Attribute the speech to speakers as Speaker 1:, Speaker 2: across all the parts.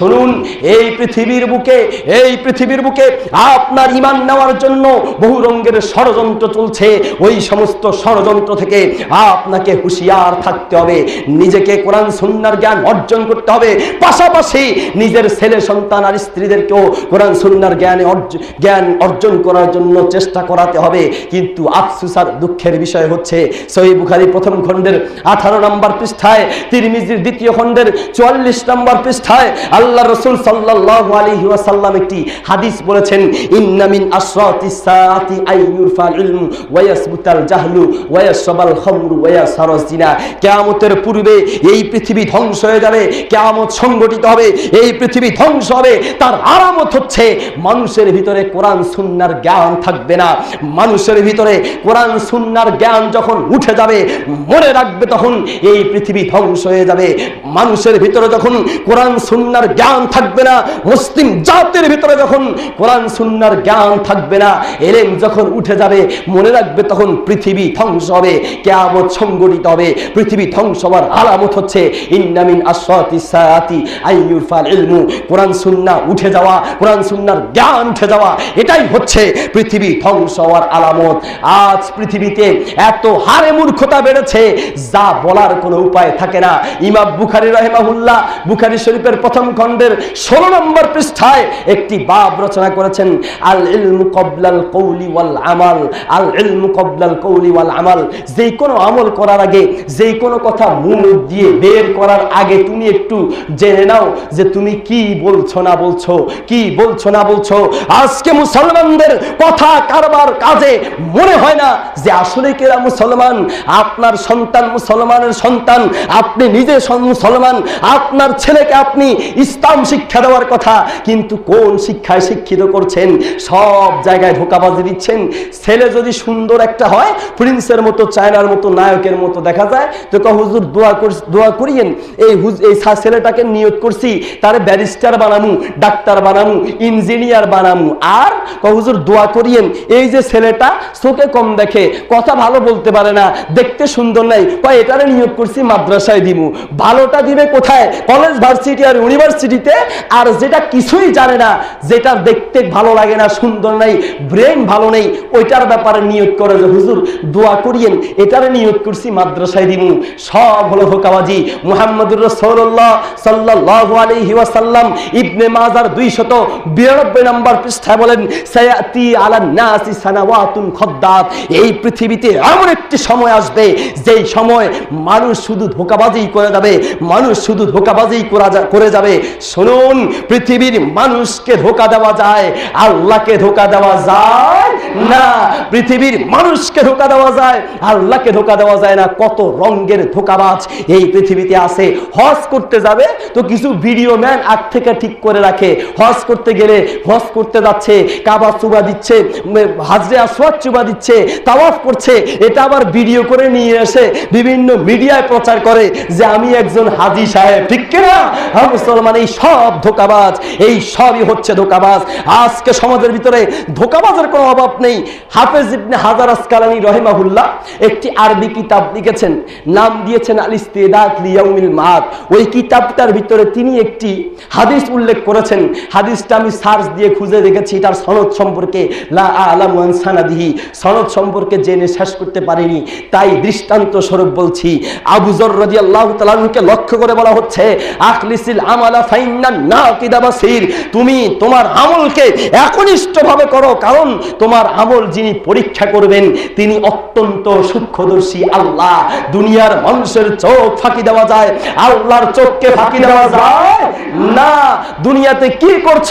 Speaker 1: শুনুন, এই পৃথিবীর বুকে, এই পৃথিবীর বুকে আপনার ইমান নেওয়ার জন্য বহু রঙের ষড়যন্ত্র চলছে। ওই সমস্ত ষড়যন্ত্র থেকে আপনাকে হুঁশিয়ার থাকতে হবে। নিজেকে কোরআন সুন্নার জ্ঞান অর্জন করতে হবে। পাশাপাশি নিজের ছেলে, সন্তান আর স্ত্রীদেরকেও কোরআন সুন্নার জ্ঞানে জ্ঞান অর্জন করার জন্য চেষ্টা করাতে হবে। কিন্তু আফসুস আর দুঃখের বিষয় হচ্ছে, সহি বুখারি প্রথম খণ্ডের আঠারো নম্বর পৃষ্ঠায়, তিরমিজির দ্বিতীয় খণ্ডের চুয়াল্লিশ নম্বর পৃষ্ঠায় আল্লাহ রসুল সাল্লাহ ওয়াসাল্লাম একটি হাদিস বলেছেন ইন্নামিন কিয়ামতের পূর্বে এই পৃথিবী ধ্বংস হয়ে যাবে, কিয়ামত সংগঠিত হবে, এই পৃথিবী ধ্বংস হবে, তার আরামত হচ্ছে মানুষের ভিতরে কোরআন সুন্নার জ্ঞান থাকবে না। মানুষের ভিতরে কোরআন সুন্নার জ্ঞান যখন উঠে যাবে, মনে রাখবে তখন এই পৃথিবী ধ্বংস হয়ে যাবে। মানুষের ভিতরে যখন কোরআন সুন্নার জ্ঞান থাকবে না। মুসলিম জাতির ভিতরে যখন কোরআন, সুন্নার জ্ঞান থাকবে না, এলেম যখন উঠে যাবে, মনে রাখবে তখন পৃথিবী ধ্বংস হবে, কেয়ামত সংগঠিত হবে, পৃথিবী ধ্বংস হওয়ার আলামত হচ্ছে। ইন্নামিন ইলমু। কোরআন সুন্নাহ উঠে যাওয়া, কোরআন সুন্নাহর জ্ঞান উঠে যাওয়া, এটাই হচ্ছে পৃথিবী ধ্বংস হওয়ার আলামত। আজ পৃথিবীতে এত হারে মূর্খতা বেড়েছে, যা বলার কোনো উপায় থাকে না। ইমাম বুখারি রাহিমাহুল্লাহ বুখারি শরীফের প্রথম খণ্ডের ষোলো নম্বর পৃষ্ঠায় একটি বাব রচনা করেছেন আল ইলমু কবলাল কৌলি ওয়াল আমাল আল ইলমু কবলাল কৌলি ওয়াল আমাল যেই কোনো আমল করার আগে, যেই কোনো কথা মুখ দিয়ে বের করার আগে তুমি একটু জেনে নাও যে তুমি কি বলছো না বলছো, কি বলছো না বলছো। আজকে মুসলমানদের কথা কারবার কাজে মনে হয় না যে আসলে কেরা মুসলমান। আপনার সন্তান মুসলমানের সন্তান, আপনি নিজে মুসলমান। আপনার ছেলেকে আপনি ইসলাম শিক্ষা দেওয়ার কথা, কিন্তু কোন শিক্ষায় শিক্ষিত করছেন? সব জায়গায় ধোকাবাজি দিচ্ছেন। ছেলে যদি সুন্দর একটা হয়, প্রিন্সের মতো, চায়নার মতো, নায়কের মতো দেখা যায়, তো ক হুজুর, দোয়া দোয়া করিয়েন। এই এই ছেলেটাকে নিয়োগ করছি, তারে ব্যারিস্টার বানামু, ডাক্তার বানামু, ইঞ্জিনিয়ার বানামু। আর ক হুজুর, দোয়া করিয়েন। এই যে ছেলেটা চোখে কম দেখে, কথা ভালো বলতে পারে না, দেখতে সুন্দর নাই, কয়, এটারে নিয়োগ করছি, মাদ্রাসায় দিমু। ভালোটা দিবে কোথায়? কলেজ, ভার্সিটি আর ইউনিভার্সিটিতে আর যেটা কিছুই জানে না, যেটা দেখতে ভালো লাগে না, সুন্দর নাই ব্রেন ভালো নেই, ওইটার ব্যাপারে নিয়োগ করে যে, হুজুর, দোয়া করিয়েন, এটারে নিয়োগ করছি, মাদ্রাসায় দিমু। সব হলো ধোকাবাজি মুহাম্মদুর রাসূলুল্লাহ সাল্লাল্লাহু আলাইহি ওয়াসাল্লাম ইবনে মাজার 292 নম্বর পৃষ্ঠায় বলেন, সায়াতি আলান নাসি সানাওয়াতুন খদ্দাত। এই পৃথিবীতে এমন একটি সময় আসবে, যেই সময় মানুষ শুধু ধোকাবাজি করে যাবে, মানুষ শুধু ধোকাবাজি করা করে যাবে। শুনুন পৃথিবীর মানুষকে ধোকা দেওয়া যায় আল্লাহকে ধোকা দেওয়া যায় না। পৃথিবীর মানুষকে ধোকা দেওয়া যায় আল্লাহকে ধোকা দেওয়া যায় না। কত রঙের ধোকাবাজ এই পৃথিবীতে আছে। হজ করতে যাবে তো কিছু ভিডিও ম্যান আগ থেকে ঠিক করে রাখে। হজ করতে গেলে হজ করতে যাচ্ছে কাবা চুবা দিচ্ছে হাজরে আসওয়াদ চুবা দিচ্ছে তাওয়াফ করছে। এটা আবার ভিডিও করে নিয়ে এসে বিভিন্ন মিডিয়ায় প্রচার করে যে আমি একজন হাজি সাহেব ঠিক কিনা? হ্যাঁ, মুসলমান এই সব ধোকাবাজ, এই সবই হচ্ছে ধোকাবাজ। আজকে সমাজের ভিতরে ধোকাবাজের কোনো অভাব নেই। হাফেজ ইবনে হাজার আসকালানি রহিমাহুল্লাহ একটি আরবি কিতাব লিখেছেন। নাম দিয়েছেন আল ইস্তেদাত লিয়াউমিল মাদ ওই কিতাবটার ভিতরে তিনি একটি হাদিস উল্লেখ করেছেন। হাদিসটা আমি সার্চ দিয়ে খুঁজে দেখেছি, তার সনদ সম্পর্কে। লা আলামু সানাদিহি। সনদ সম্পর্কে জেনে শেষ করতে পারিনি। তাই দৃষ্টান্ত স্বরূপ বলছি। আবু জর রাদিয়াল্লাহু তাআলাকে লক্ষ্য করে বলা হচ্ছে, আখলিসিল আমালা তুমি তোমার আমলকে একনিষ্ঠভাবে করো, কারণ তোমার আমল যিনি পরীক্ষা করবেন, তিনি অত্যন্ত সূক্ষ্মদর্শী আল্লাহ। দুনিয়ার মানুষের চোখ ফাঁকি দেওয়া যায়, আল্লাহর চোখকে ফাঁকি দেওয়া যায়। না, দুনিয়াতে কি করছ?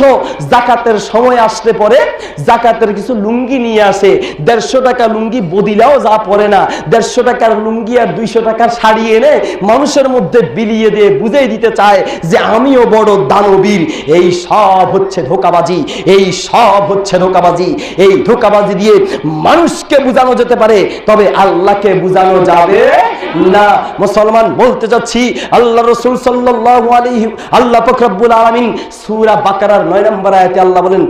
Speaker 1: জাকাতের সময় আসতে পরে জাকাতের কিছু লুঙ্গি নিয়ে আসে। দেড়শো টাকা লুঙ্গি বদিলাও যা পরে না। দেড়শো টাকার লুঙ্গি আর দুইশো টাকার শাড়ি এনে মানুষের মধ্যে বিলিয়ে দিয়ে বুঝিয়ে দিতে চায় যে আমিও বড় দানবীর, এই সব হচ্ছে ধোকাবাজি, এই সব হচ্ছে ধোকাবাজি। এই ধোকাবাজি দিয়ে মানুষকে বোঝানো যেতে পারে, তবে আল্লাহকে বোঝানো যাবে না। মুসলমান বলতে চাচ্ছি, আল্লাহ রসুল আলাইহি, আল্লাহ ফকরাবুল আলমিন সূরা 9 নম্বর আয়াতে আল্লাহ বলেন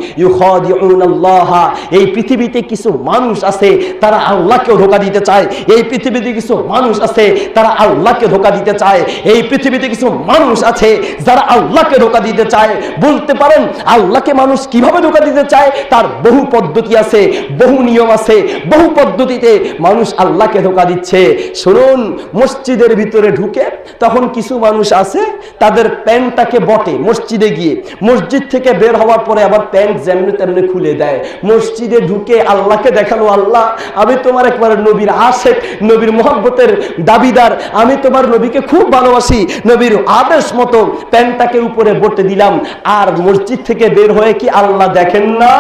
Speaker 1: এই পৃথিবীতে কিছু মানুষ আছে, তারা আল্লাহকে ধোঁকা দিতে চায়। এই পৃথিবীতে কিছু মানুষ আছে, তারা আল্লাহকে ধোঁকা দিতে চায়। এই পৃথিবীতে কিছু মানুষ আছে, যারা আল্লাহকে ধোঁকা দিতে চায়, বলতে পারেন আল্লাহকে মানুষ কীভাবে ধোঁকা দিতে চায়? তার বহু পদ্ধতি আছে, বহু নিয়ম আছে, বহু পদ্ধতিতে মানুষ আল্লাহকে ধোঁকা দিচ্ছে। শুনুন, মসজিদের ভিতরে ঢুকে তখন কিছু মানুষ আছে, তাদের প্যান্টটাকে বটে মসজিদে গিয়ে। মসজিদ থেকে বের হওয়ার পরে আবার প্যান্ট যেমনি তেমনি খুলে দেয়। মসজিদে ঢুকে আল্লাহকে দেখাল, আল্লাহ, আমি তোমার একবার নবীর আশেক, নবীর মোহাব্বতের দাবিদার। আমি তোমার নবীকে খুব ভালোবাসি। নবীর আদেশ মতো প্যান্টটাকে উপরে বটে দিলাম। আর মসজিদ থেকে বের হয়ে কি আল্লাহ দেখেন না?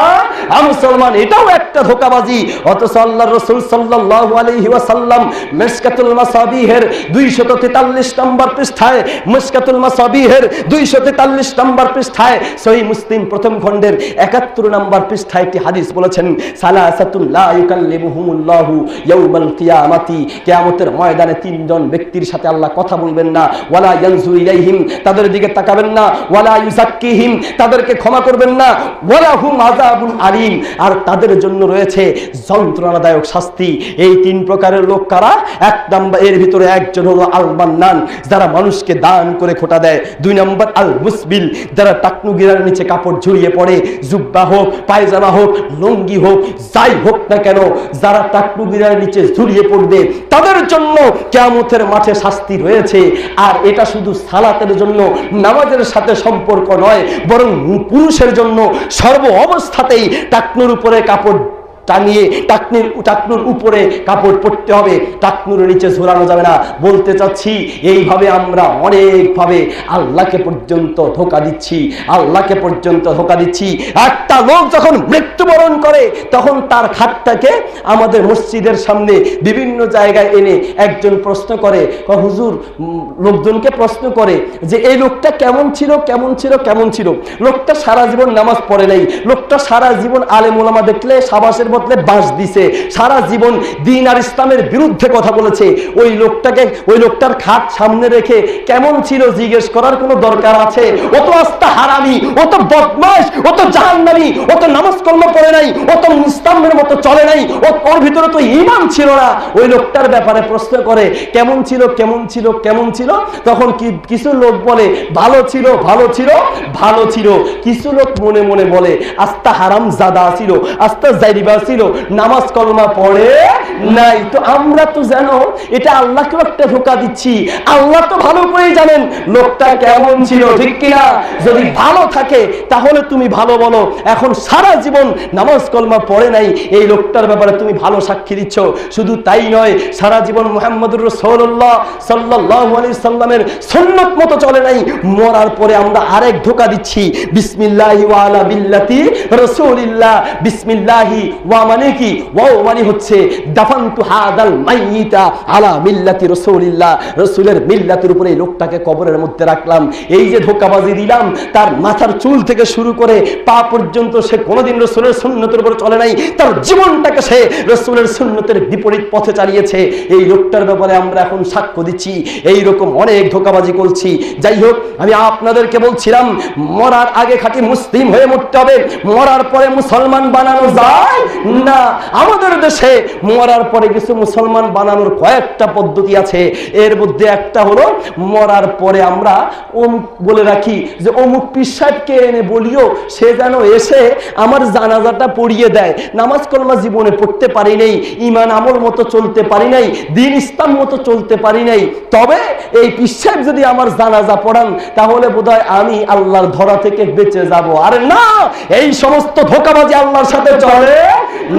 Speaker 1: মুসলমান, এটাও একটা ধোকাবাজি। অথচ আল্লাহ রসুল সাল্লাল্লাহু আলাইহি ওয়াসাল্লাম মিশকাতুল মাসাবিহের 243 নম্বর পৃষ্ঠায়, মিশকাতুল মাসাবিহের 243 নম্বর পৃষ্ঠায়, সহিহ মুসলিম প্রথম খণ্ডের 71 নম্বর পৃষ্ঠায় একটি হাদিস বলেছেন কিয়ামতের ময়দানে তিনজন ব্যক্তির সাথে আল্লাহ কথা বলবেন না। ওয়ালা ইয়ানজুরু ইলাইহিম, তাদের দিকে তাকাবেন না। ওয়ালা ইউজাক্কিহিম তাদেরকে ক্ষমা করবেন না। ওয়ালা হুম আযাবুন আলিম, আর তাদের জন্য রয়েছে যন্ত্রণাদায়ক শাস্তি। এই তিন প্রকারের লোক কারা? এক নাম্বার, এর ভিতরে একজন হলো আল মান্নান, যারা মানুষকে দান করে খোটা দেয়। দুই নম্বর, আল মুসবিল, যারা টাকনু গিরার নিচে কাপড় ঝুলিয়ে পড়ে। জুব্বা হোক, পায়জামা হোক, লুঙ্গি হোক, যাই হোক না কেন, যারা টাকনু গিরার নিচে ঝুলিয়ে পড়বে, তাদের জন্য কেয়ামতের মাঠে শাস্তি রয়েছে। আর এটা শুধু সালাতের জন্য নামাজের সাথে সম্পর্ক নয় বরং পুরুষের জন্য সর্ব অবস্থাতেই টাকনুর উপরে কাপড় টাঙিয়ে টাকনির, টাকনুর উপরে কাপড় পরতে হবে। টাকনুর নিচে ঝোলানো যাবে না। বলতে চাচ্ছি, এইভাবে আমরা অনেকভাবে আল্লাহকে পর্যন্ত ধোকা দিচ্ছি, আল্লাহকে পর্যন্ত ধোকা দিচ্ছি। একটা লোক যখন মৃত্যুবরণ করে, তখন তার খাটটাকে আমাদের মসজিদের সামনে বিভিন্ন জায়গায় এনে একজন প্রশ্ন করে হুজুর লোকজনকে প্রশ্ন করে যে, এই লোকটা কেমন ছিল কেমন ছিল কেমন ছিল? লোকটা সারা জীবন নামাজ পড়ে নাই। লোকটা সারা জীবন আলেম ওলামা দেখলে সাবাসের বদলে বাঁশ দিছে। সারা জীবন দিন আর ইসলামের বিরুদ্ধে কথা বলেছে। ওই লোকটাকে, ওই লোকটার খাট সামনে রেখে কেমন ছিল জিজ্ঞেস করার কোনো দরকার আছে? অত আস্তা হারামি অত বদমাস অত জাহান্নামি অত নামাজ কর্ম পড়ে নাই অত ইসলামের মতো চলে নাই, ও ওর ভিতরে তো ইমান ছিল না। ওই লোকটার ব্যাপারে প্রশ্ন করে, কেমন ছিল কেমন ছিল কেমন ছিল? তখন কি কিছু লোক বলে, ভালো ছিল ভালো ছিল ভালো ছিল। কিছু লোক মনে মনে বলে, আস্তা হারাম জাদা ছিল, আস্তা জাইরিবা ছিল, নামাজ কলমা পড়ে নাই। তো আমরা তো জানো, এটা আল্লাহকে একটা ধোকা দিচ্ছি। আল্লাহ তো ভালো করেই জানেন লোকটা কেমন ছিল, ঠিক কিনা? যদি ভালো থাকে, তাহলে তুমি ভালো বলো। এখন সারা জীবন নামাজ কলমা পড়ে নাই, এই লোকটার ব্যাপারে তুমি ভালো সাক্ষী দিচ্ছ। শুধু তাই নয়, সারা জীবন মোহাম্মদুর রসৌল্লাহ সাল্লাহ আলি সাল্লামের সন্ন্যত মতো চলে নাই। মরার পরে আমরা আরেক ধোকা দিচ্ছি। বিসমিল্লাহি ওয়ালা বিল্লাতি রসুলিল্লাহ। বিসমিল্লাহি ওয়া মানে কি? ওয়াও মানে হচ্ছে দাফান্তু হাদাল মাইয়িতা আলা মিল্লাতি রসুলিল্লাহ। রসুলের মিল্লাতের উপরে লোকটাকে কবরের মধ্যে রাখলাম। এই যে ধোকাবাজি দিলাম, তার মাথার চুল থেকে শুরু করে পা পর্যন্ত সে কোনোদিন রসুলের সুন্নতের উপরে চলে নাই, তার জীবনটাকে সে রসুলের সুন্নতের বিপরীত পথে চালিয়েছে। এই লোকটার ব্যাপারে আমরা এখন সাক্ষ্য দিচ্ছি। এই রকম অনেক ধোকাবাজি করছি। যাই হোক, আমি আপনাদেরকে বলছিলাম, মরার আগে খাঁটি মুসলিম হয়ে মরতে হবে। মরার পরে মুসলমান বানানো যায়। না, আমাদের দেশে মরার পরে কিছু মুসলমান বানানোর কয়েকটা পদ্ধতি আছে। এর মধ্যে একটা হলো, মরার পরে আমরা বলে রাখি যে, অমুক পীর এনে বলিও, সে যেন এসে আমার জানাজাটা পড়িয়ে দেয়। নামাজ কলমা জীবনে পড়তে পারি নাই ইমান আমল মতো চলতে পারি নাই, দিন ইসলাম মতো চলতে পারি নাই। তবে এই পীর সাহেব যদি আমার জানাজা পড়ান, তাহলে বোধহয় আমি আল্লাহর ধরা থেকে বেঁচে যাব। আর না, এই সমস্ত ধোকাবাজি আল্লাহর সাথে চলে।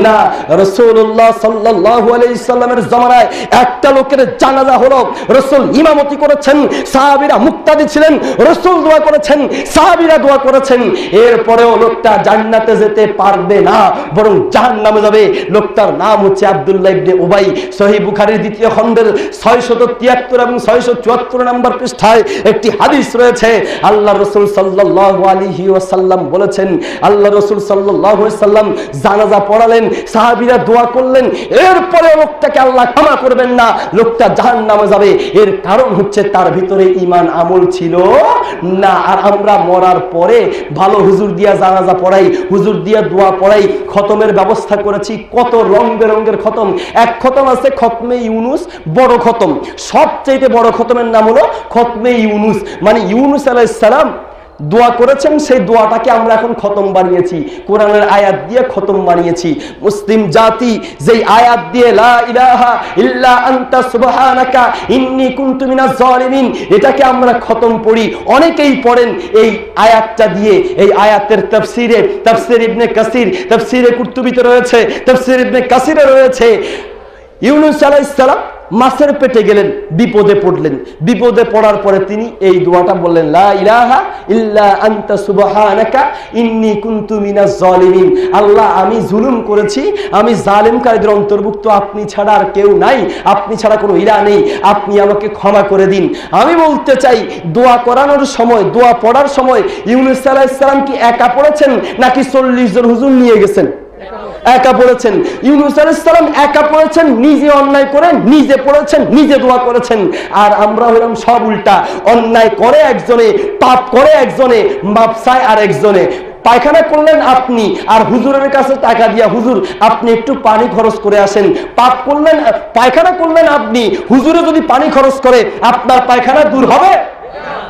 Speaker 1: না রসুল্লাহ সাল্লাহ আলাইসাল্লামের জমানায় একটা লোকের জানাজা হলো, রসুল ইমামতি করেছেন, সাহাবিরা মুক্তাদি ছিলেন, রসুল দোয়া করেছেন, সাহাবিরা দোয়া করেছেন। এরপরেও লোকটা জান্নাতে যেতে পারবে না, বরং জাহান নামে যাবে। লোকটার নাম হচ্ছে আব্দুল্লাহ ইবনে উবাই। সহি বুখারীর দ্বিতীয় খণ্ডের ছয়শত তিয়াত্তর এবং ছয়শো চুয়াত্তর নম্বর পৃষ্ঠায় একটি হাদিস রয়েছে। আল্লাহ রসুল সাল্লাহ আলিহি ওয়াসাল্লাম বলেছেন আল্লাহ রসুল সাল্লাহ সাল্লাম জানাজা পড়ালেন করলেন সাহাবিরা দোয়া করলেন এরপরে লোকটাকে আল্লাহ ক্ষমা করবেন না, লোকটা জাহান নামে যাবে। এর কারণ হচ্ছে তার ভিতরে ইমান আমল ছিল না। আর আমরা মরার পরে ভালো হুজুর দিয়া জানাজা পড়াই, হুজুর দিয়া দোয়া পড়াই, খতমের ব্যবস্থা করেছি। কত রং বেরঙ্গের খতম। এক খতম আছে খতমে ইউনুস, বড় খতম। সবচেয়ে বড় খতমের নাম হলো খতমে ইউনুস। মানে ইউনুস আলাইসালাম দোয়া করেছেন সেই দোয়াটাকে আমরা এখন খতম বানিয়েছি। কোরআনের আয়াত দিয়ে খতম বানিয়েছি। মুসলিম জাতি যেই আয়াত দিয়ে, লা ইলাহা ইল্লা আনতা সুবহানাকা ইন্নী কুনতু মিনাজ জালিমিন এটাকে আমরা খতম পড়ি। অনেকেই পড়েন এই আয়াতটা দিয়ে। এই আয়াতের তাফসিরে, তাফসির ইবনে কাসির, তাফসিরে কুরতুবিতে রয়েছে, তাফসির ইবনে কাসিরে রয়েছে। ইউনুস আলাইহিস সালাম মাছের পেটে গেলেন, বিপদে পড়লেন। বিপদে পড়ার পরে তিনি এই দোয়াটা বললেন, লা ইল্লা আনতা আল্লাহ, আমি জুলুম করেছি, আমি জালিমকারীদের অন্তর্ভুক্ত, আপনি ছাড়া আর কেউ নাই, আপনি ছাড়া কোনো ইলা নেই, আপনি আমাকে ক্ষমা করে দিন। আমি বলতে চাই, দোয়া করানোর সময়, দোয়া পড়ার সময় ইউনুস আলাইহিস কি একা পড়েছেন, নাকি চল্লিশ জন হুজুর নিয়ে গেছেন? একা পড়েছেন। ইউনুস আলাইসালাম একা পড়েছেন, নিজে অন্যায় করে নিজে পড়েছেন, নিজে দোয়া করেছেন। আর আমরা হলাম সব উল্টা। অন্যায় করে একজনে, পাপ করে একজনে মাপসায় আর একজনে পায়খানা করলেন আপনি, আর হুজুরের কাছে টাকা দিয়া, হুজুর, আপনি একটু পানি খরচ করে আসেন। পাপ করলেন, পায়খানা করলেন আপনি হুজুরে যদি পানি খরচ করে, আপনার পায়খানা দূর হবে?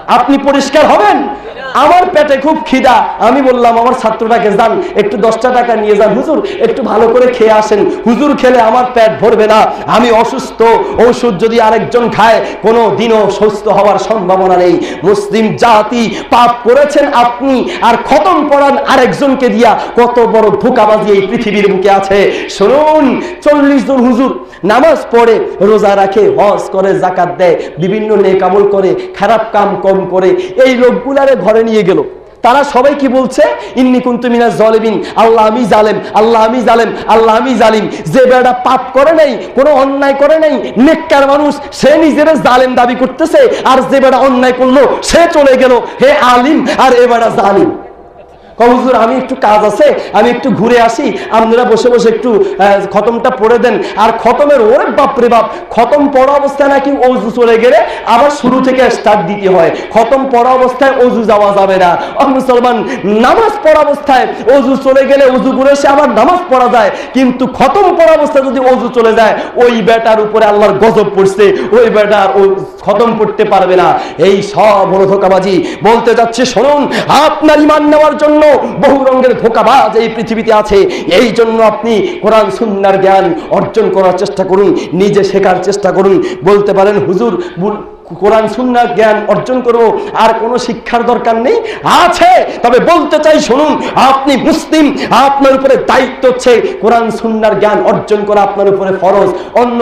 Speaker 1: আপনি পরিষ্কার হবেন? আমার পেটে খুব খিদা। আমি বললাম, আমার ছাত্রটাকে যান? একটু দশটা টাকা নিয়ে যান, হুজুর। একটু ভালো করে খেয়ে আসেন। হুজুর খেলে আমার পেট ভরবে না। আমি অসুস্থ। ওষুধ যদি আরেকজন খায় কোনো দিনও সুস্থ হওয়ার সম্ভাবনা নেই। মুসলিম জাতি পাপ করেছেন আপনি, আর খতম পড়ান আরেকজনকে দিয়া। কত বড় ধোকাবাজি এই পৃথিবীর বুকে আছে। শুনুন, চল্লিশ জন হুজুর নামাজ পড়ে, রোজা রাখে, হজ করে জাকাত দেয়, বিভিন্ন নেকামল করে, খারাপ কাম কম করে। এই লোকগুলারে ঘরে নিয়ে গেল। তারা সবাই কি বলছে? ইন্নি কুন্তু মিনাজ জালিমিন, আল্লাহ আমি জালেম, আল্লাহ আমি জালেম, আল্লাহ আমি জালিম। যে বেড়া পাপ করে নাই, কোনো অন্যায় করে নাই, নেককার মানুষ, সে নিজের জালেম দাবি করতেছে, আর যে বেড়া অন্যায় করল, সে চলে গেল। হে আলিম, আর এ বেড়া জালিম। হুজুর, আমি একটু কাজ আছে, আমি একটু ঘুরে আসি। আপনারা বসে বসে একটু খতমটা পড়ে দেন। আর খতমের, ওরে বাপরে বাপ, খতম পড়া অবস্থায় নাকি অজু চলে গেলে আবার শুরু থেকে স্টার্ট দিতে হয়। খতম পড়া অবস্থায় অজু যাওয়া যাবে না। মুসলমান, নামাজ পড়া অবস্থায় অজু চলে গেলে অজু করে সে আবার নামাজ পড়া যায়। কিন্তু খতম পড়া অবস্থায় যদি অজু চলে যায়, ওই বেটার উপরে আল্লাহর গজব পড়ছে। ওই বেটার ও খতম পড়তে পারবে না। এই সব হলো ধোকাবাজি বলতে যাচ্ছে, শুনুন, আপনার ইমান নেওয়ার জন্য বহু রঙের ধোকাবাজ এই পৃথিবীতে আছে। এই জন্য আপনি কোরআন, সুন্নার জ্ঞান অর্জন করার চেষ্টা করুন, নিজে শেখার চেষ্টা করুন। বলতে পারেন, হুজুর কোরআন, সুন্নার জ্ঞান অর্জন করব, আর কোনো শিক্ষার দরকার নেই? আছে, তবে বলতে চাই, শুনুন, আপনি মুসলিম, আপনার উপরে দায়িত্ব হচ্ছে কোরআন, সুন্নার জ্ঞান অর্জন করা, আপনার উপরে ফরজ। অন্য